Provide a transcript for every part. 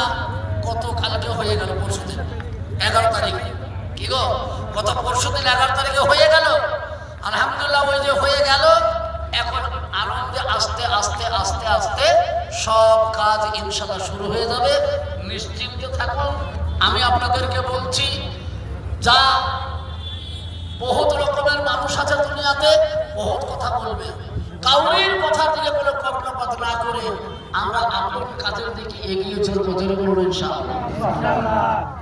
না কত কালকে হয়ে গেল পরশু দিন এগারো তারিখে। কি গো? কত পরশু দিন এগারো তারিখে হয়ে গেল? আলহামদুলিল্লাহ, ওই যে হয়ে গেল। এখন আনন্দে আস্তে আস্তে আস্তে আস্তে সব কাজ ইনশাল্লাহ শুরু হয়ে যাবে। নিশ্চিন্তে থাকুন। আমি আপনাদেরকে বলছি, যা বহুত রকমের মানুষ আছে দুনিয়াতে, বহুত কথা বলবে। কাউরির কথা দিয়ে কোনো কর্ম আমরা আপন কাজের দিকে এগিয়ে চলবো, জোরে বলুন ইনশাআল্লাহ।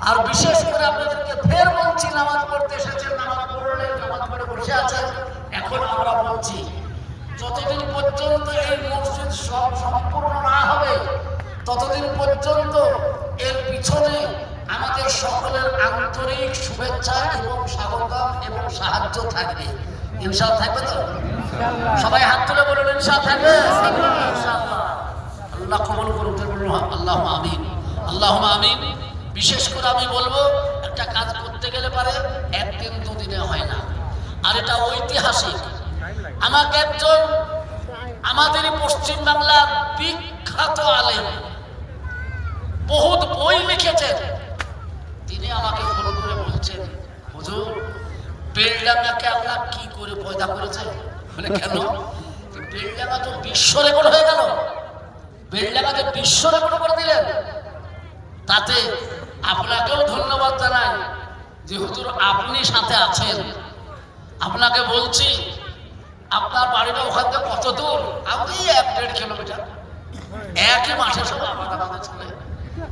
আর বিশেষ করে আপনাদেরকে ফের বলছি, নামাজ পড়তে এসেছেন, নামাজ পড়লেন, নামাজ পড়ে বসে আছেন, এখন আমরা বলছি, যতদিন পর্যন্ত এই মসজিদ সব সম্পূর্ণ না হবে, ততদিন পর্যন্ত এর পিছনে আমাদের সকলের আন্তরিক শুভেচ্ছা এবং স্বাগতম এবং সাহায্য থাকবে। ইনশাল থাকবে তো? সবাই হাত তুলে বলুন ইনশাল থাকবে? ইনশাআল্লাহ। আল্লাহ কবল করুন বলুন আল্লাহ আমিন। আল্লাহ আমিন। বিশেষ করে আমি বলব, একটা কাজ করতে গেলে পারে, একদিন দুদিনে হয় না। আর এটা ঐতিহাসিক। আমাকে একজন আমাদের পশ্চিম বাংলার বিখ্যাত আলেম বহুত বই লিখেছেন। তিনি আমাকে ফোন করে বলছেন, হুজুর বেলডাঙ্গাকে আল্লাহ কি করে পয়দা করেছে? বলে, কেন? বেলডাঙ্গা তো বিশ্ব রেকর্ড হয়ে গেল। বেলডাঙ্গাকে বিশ্ব রেকর্ড করে দিলেন। তাতে আপনাকেও ধন্যবাদ জানাই যে হুজুর আপনি সাথে আছেন। আপনাকে বলছি আপনার বাড়িটা ওখান থেকে কত দূর? আমি এক দেড় কিলোমিটার। একই মাঠে সব আমাদের আমাদের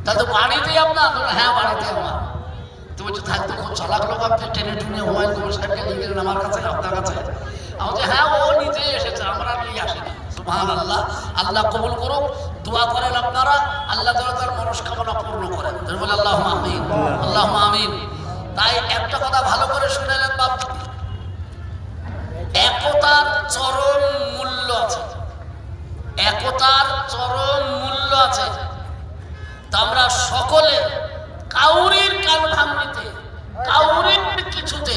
তাহলে বাড়িতেই আপনার? হ্যাঁ বাড়িতে আমার। তো বলছে থাকতে খুব চালাক লোক আপনি টেনে টুনে কবির সাহেবকে নিয়ে গেলেন আমার কাছে আপনার কাছে। আমি বলছি, হ্যাঁ ও নিজেই এসেছে আমরা নিয়ে আসেনি। সুবহান আল্লাহ আল্লাহ কবুল করুক। দোয়া করেন আপনারা। আল্লাহ তাআলা তার মনস্কামনা পূর্ণ করেন। বলে আল্লাহ আমিন। আল্লাহ আমিন। তাই একটা কথা ভালো করে শুনেলেন বাপ। একতার চরম মূল্য আছে। একতার চরম মূল্য আছে। তা আমরা সকলে কাউরির কান ভাঙনিতে কাউরির কিছুতে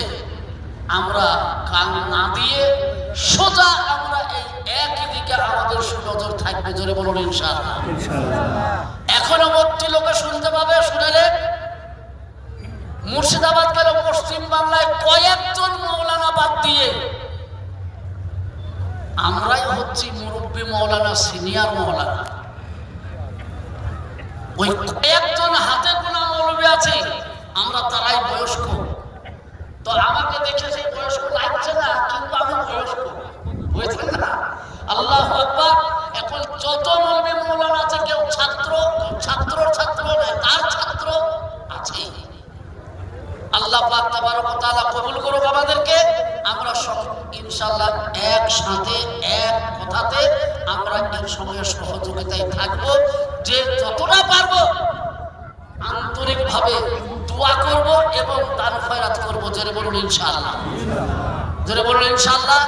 আমরা কান না দিয়ে সোজা আমরা এই একই দিকে আমাদের সুনজর থাকবে জোরে বলুন ইনশাআল্লাহ। এখনও মধ্যে লোকে শুনতে পাবে শুনেলে? মুর্শিদাবাদ গেল পশ্চিম বাংলায় কয়েকজন মৌলানা বাদ দিয়ে। আমরাই হচ্ছি মুরব্বী মৌলানা সিনিয়র মৌলানা। ওই কয়েকজন হাতে গোনা মৌলবী আছে আমরা তারাই বয়স্ক। তো আমাকে দেখে সেই বয়স্ক লাগছে না কিন্তু আমি বয়স্ক বুঝছেন না আল্লাহ আকবার এখন যত মৌলবী মৌলানা আছে কেউ ছাত্র কেউ ছাত্র ছাত্র নয় তার ছাত্র আছেই আল্লাহ তাবারক কবুল করুক আমাদেরকে। আমরা সব ইনশাল্লাহ একসাথে, এক কথাতে আমরা এই সময়ের সহযোগিতায় থাকব। যে যতটা পারব, আন্তরিকভাবে দোয়া করব এবং তার খয়রাত করব। জোরে বলুন ইনশাল্লাহ জোরে বলুন ইনশাআল্লাহ।